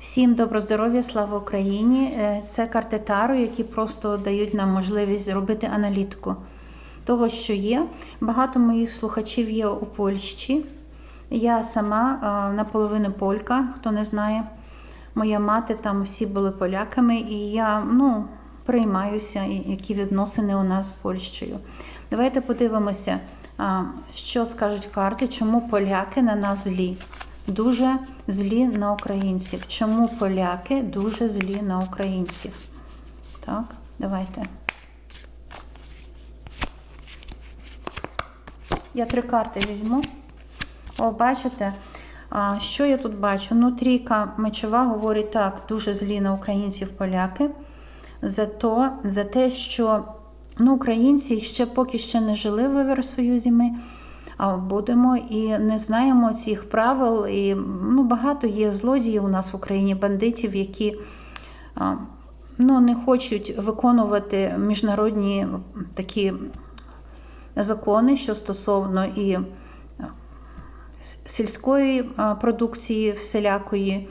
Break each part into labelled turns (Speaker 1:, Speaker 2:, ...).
Speaker 1: Всім добро здоров'я, слава Україні! Е, Це карти Таро, які просто дають нам можливість зробити аналітику того, що є. Багато моїх слухачів є у Польщі. Я сама е, наполовину полька, хто не знає. Моя мати там всі були поляками, і я ну, приймаюся, які відносини у нас з Польщею. Давайте подивимося, що скажуть карти, чому поляки на нас злі. Дуже злі на українців. Чому поляки дуже злі на українців? Так, давайте. Я три карти візьму. О, бачите, а, що я тут бачу? Ну, трійка мечова говорить так, дуже злі на українців поляки. За, то, за те, що ну, українці ще поки ще не жили в Євросоюзі ми, будемо і не знаємо цих правил. І ну, багато є злодіїв у нас в Україні, бандитів, які ну, не хочуть виконувати міжнародні такі закони, що стосовно і сільської продукції всілякої,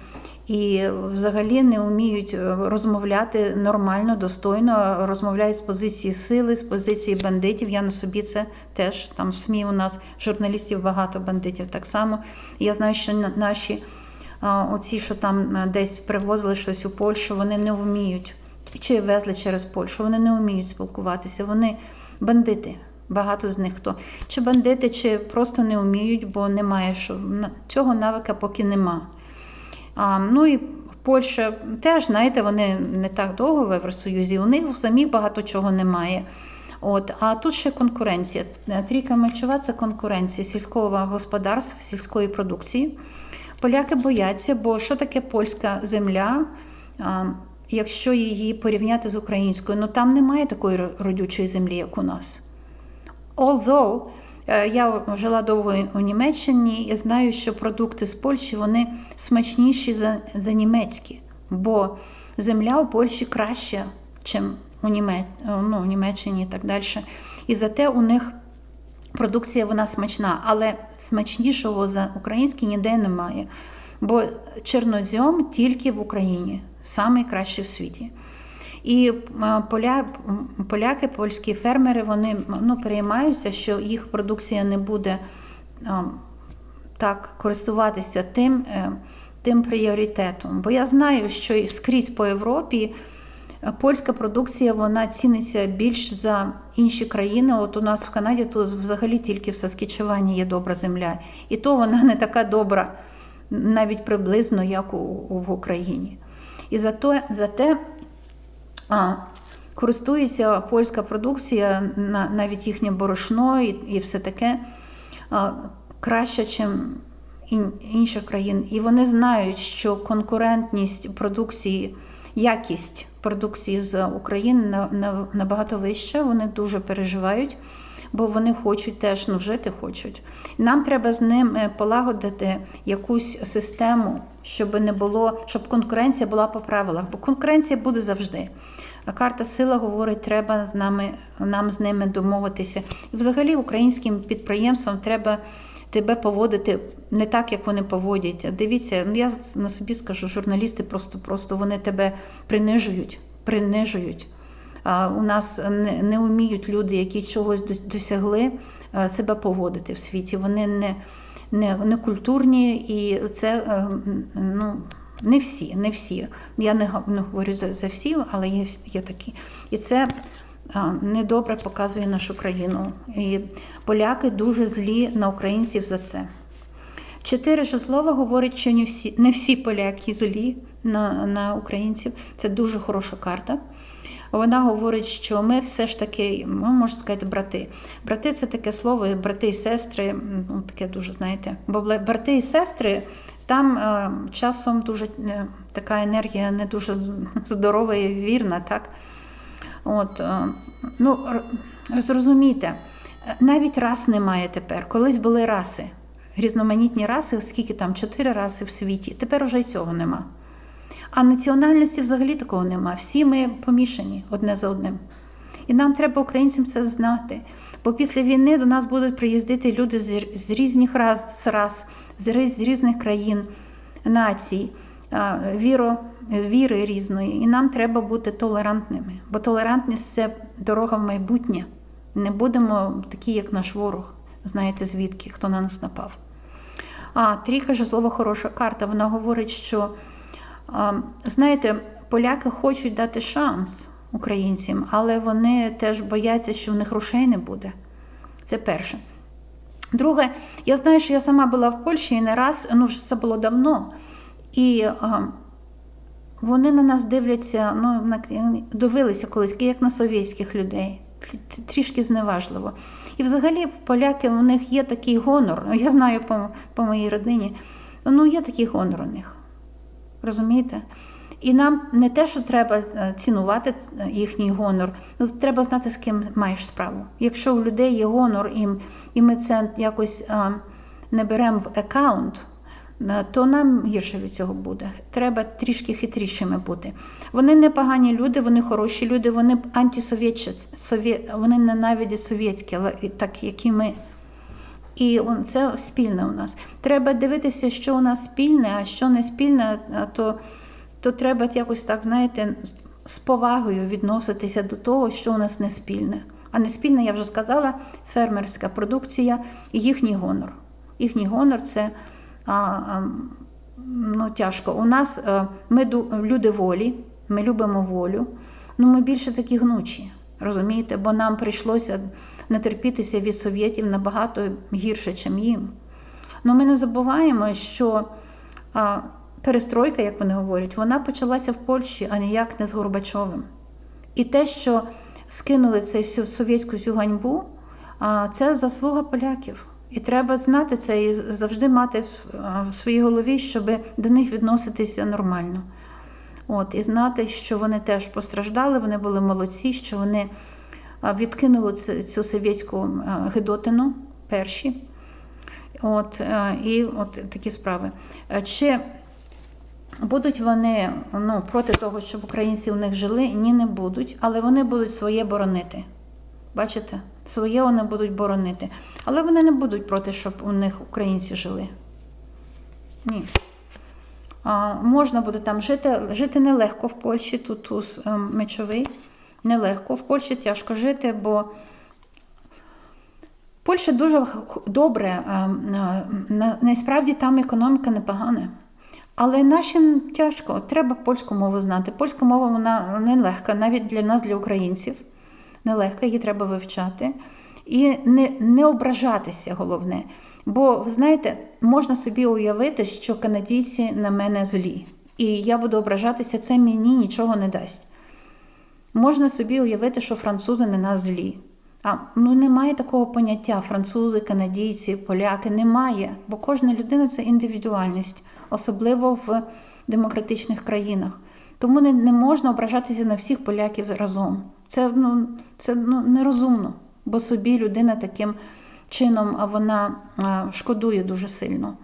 Speaker 1: і взагалі не вміють е, розмовляти нормально, достойно, розмовляють з позиції сили, з позиції бандитів. Я на собі це теж там в СМІ у нас журналістів багато бандитів так само. Я знаю, що на- наші оці, що там е, десь привозили щось у Польщу, вони не вміють. Чи везли через Польщу, вони не вміють спілкуватися. Вони бандити. Багато з них хто. Чи бандити, чи просто не вміють, бо немає що. Цього навика поки нема. Ну і Польща теж, знаєте, вони не так довго в Євросоюзі, у них самих багато чого немає. От, а тут ще конкуренція. Трійка мечова це конкуренція сільського господарства, сільської продукції. Поляки бояться, бо що таке польська земля, якщо її порівняти з українською? Ну там немає такої родючої землі, як у нас. Although я жила довго у Німеччині і знаю, що продукти з Польщі вони смачніші за, за німецькі, бо земля у Польщі краща, ніж у, Німеч... ну, у Німеччині і так далі. І зате у них продукція вона смачна, але смачнішого за український ніде немає. Бо чорнозьом тільки в Україні, найкращий в світі. І поля, поляки, польські фермери, вони ну, переймаються, що їх продукція не буде так користуватися тим, е, тим пріоритетом. Бо я знаю, що скрізь по Європі е, польська продукція вона ціниться більш за інші країни. От у нас в Канаді тут взагалі тільки в Саскічевані є добра земля. І то вона не така добра, навіть приблизно, як у, в Україні. І зато, зате а, користується польська продукція, на- навіть їхнє борошно і, і все таке краще, ніж інших країн. І вони знають, що конкурентність продукції, якість продукції з України на- на- набагато вища. Вони дуже переживають, бо вони хочуть теж ну, жити хочуть. Нам треба з ним полагодити якусь систему, щоб не було, щоб конкуренція була по правилах, бо конкуренція буде завжди. А карта сила говорить, треба нами, нам з ними домовитися. І взагалі українським підприємствам треба тебе поводити не так, як вони поводять. Дивіться, ну я на собі скажу, журналісти просто просто вони тебе принижують, принижують. А у нас не, не вміють люди, які чогось досягли, е, себе поводити в світі. Вони не, не, не культурні і це е, ну, не всі, не всі. Я не, говорю за, за всі, але є, є такі. І це недобре показує нашу країну. І поляки дуже злі на українців за це. Чотири жезлова говорить, що не всі, не всі поляки злі на, на українців. Це дуже хороша карта. Вона говорить, що ми все ж таки, ну, можна сказати, брати. Брати це таке слово, брати і сестри, ну таке дуже, знаєте. Бо брати і сестри, там е, часом дуже е, така енергія не дуже здорова і вірна, так? От, е, ну, зрозумійте, е, навіть рас немає тепер. Колись були раси, різноманітні раси, оскільки там чотири раси в світі. Тепер вже й цього нема. А національності взагалі такого нема. Всі ми помішані одне за одним. І нам треба українцям це знати. Бо після війни до нас будуть приїздити люди з різних рас, з рас, з, різних країн, націй. віро, віри різної, і нам треба бути толерантними. Бо толерантність це дорога в майбутнє. Не будемо такі, як наш ворог. Знаєте звідки, хто на нас напав. А трійка жезлова хороша карта. Вона говорить, що знаєте, поляки хочуть дати шанс українцям, але вони теж бояться, що в них грошей не буде. Це перше. Друге, я знаю, що я сама була в Польщі і не раз, ну вже це було давно. І а, вони на нас дивляться, ну, на, дивилися колись, як на совєтських людей. Трішки зневажливо. І взагалі поляки у них є такий гонор. Я знаю по, по моїй родині. Ну, є такий гонор у них. Розумієте? І нам не те, що треба е, цінувати їхній гонор, ну треба знати, з ким маєш справу. Якщо у людей є гонор, і, і ми це якось а, не беремо в аккаунт, е, то нам гірше від цього буде. Треба трішки хитрішими бути. Вони не погані люди, вони хороші люди, вони антисовєтчі, совє... вони ненавидять совєтське, але так як і ми. І це спільне у нас. Треба дивитися, що у нас спільне, а що не спільне, то то треба якось так, знаєте, з повагою відноситися до того, що у нас не спільне. А не спільне, я вже сказала, фермерська продукція і їхній гонор. Їхній гонор це а, а, ну, тяжко. У нас а, ми люди волі, ми любимо волю, ну ми більше такі гнучі, розумієте? Бо нам прийшлося натерпітися від совєтів набагато гірше, ніж їм. Ну ми не забуваємо, що. А, перестройка, як вони говорять, вона почалася в Польщі, а ніяк не з Горбачовим. І те, що скинули цю совєтську цю ганьбу, це заслуга поляків. І треба знати це і завжди мати в своїй голові, щоб до них відноситися нормально. От, І знати, що вони теж постраждали, вони були молодці, що вони відкинули цю совєтську гидотину перші. От, І от такі справи. Чи Будуть вони ну, проти того, щоб українці у них жили? Ні, не будуть, але вони будуть своє боронити. Бачите? Своє вони будуть боронити. Але вони не будуть проти, щоб у них українці жили. Ні. А, Можна буде там жити. Жити нелегко в Польщі, тут туз ем, мечовий. Нелегко. В Польщі тяжко жити, бо Польща дуже добре. Ем, насправді там економіка непогана. Але нашим тяжко, треба польську мову знати. Польська мова вона нелегка, навіть для нас, для українців. Нелегка, її треба вивчати. І не не ображатися, головне. Бо, ви знаєте, можна собі уявити, що канадійці на мене злі. І я буду ображатися, це мені нічого не дасть. Можна собі уявити, що французи на нас злі. А ну немає такого поняття французи, канадійці, поляки. Немає, бо кожна людина це індивідуальність особливо в демократичних країнах. Тому не не можна ображатися на всіх поляків разом. Це ну, це ну, нерозумно, бо собі людина таким чином вона а, шкодує дуже сильно.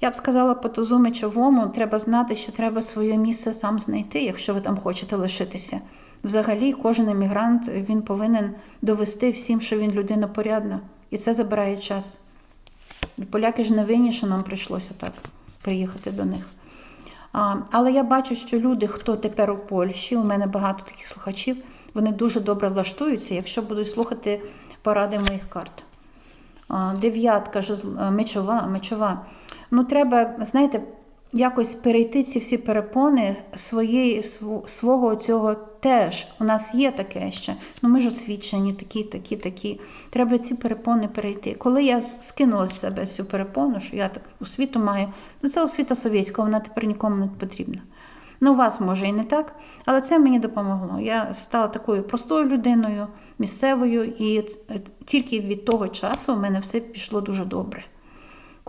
Speaker 1: Я б сказала, по тузу мечовому треба знати, що треба своє місце сам знайти, якщо ви там хочете лишитися. Взагалі, кожен емігрант він повинен довести всім, що він людина порядна. І це забирає час. Поляки ж не винні, що нам прийшлося так приїхати до них. А, Але я бачу, що люди, хто тепер у Польщі, у мене багато таких слухачів, вони дуже добре влаштуються, якщо будуть слухати поради моїх карт. А, дев'ятка мечова, мечова. Ну, треба, знаєте, якось перейти ці всі перепони своєї, свого цього теж. У нас є таке ще. Ну ми ж освічені, такі, такі, такі. Треба ці перепони перейти. Коли я скинула з себе цю перепону, що я так освіту маю, ну це освіта совєтська, вона тепер нікому не потрібна. Ну, у вас може і не так, але це мені допомогло. Я стала такою простою людиною, місцевою, і тільки від того часу у мене все пішло дуже добре.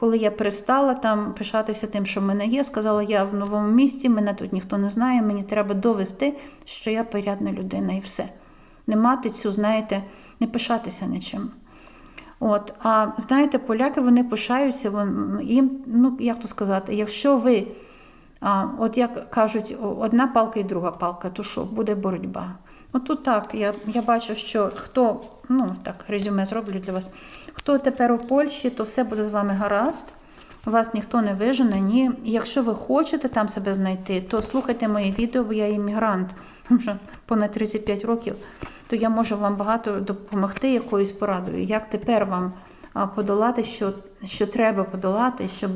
Speaker 1: Коли я перестала там пишатися тим, що в мене є, сказала, я в новому місті, мене тут ніхто не знає, мені треба довести, що я порядна людина і все. Не мати цю, знаєте, не пишатися нічим. От, А знаєте, поляки вони пишаються, їм, ну як то сказати, якщо ви, а, от як кажуть, одна палка і друга палка, то що, буде боротьба. От так, я я бачу, що хто, ну так, резюме зроблю для вас. Хто тепер у Польщі, то все буде з вами гаразд. Вас ніхто не вижене, ні. Якщо ви хочете там себе знайти, то слухайте моє відео, бо я іммігрант вже понад 35 років, то я можу вам багато допомогти якоюсь порадою. Як тепер вам подолати, що, що треба подолати, щоб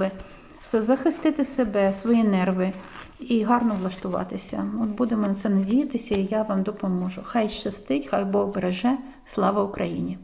Speaker 1: захистити себе, свої нерви і гарно влаштуватися. От будемо на це надіятися, і я вам допоможу. Хай щастить, хай Бог береже. Слава Україні!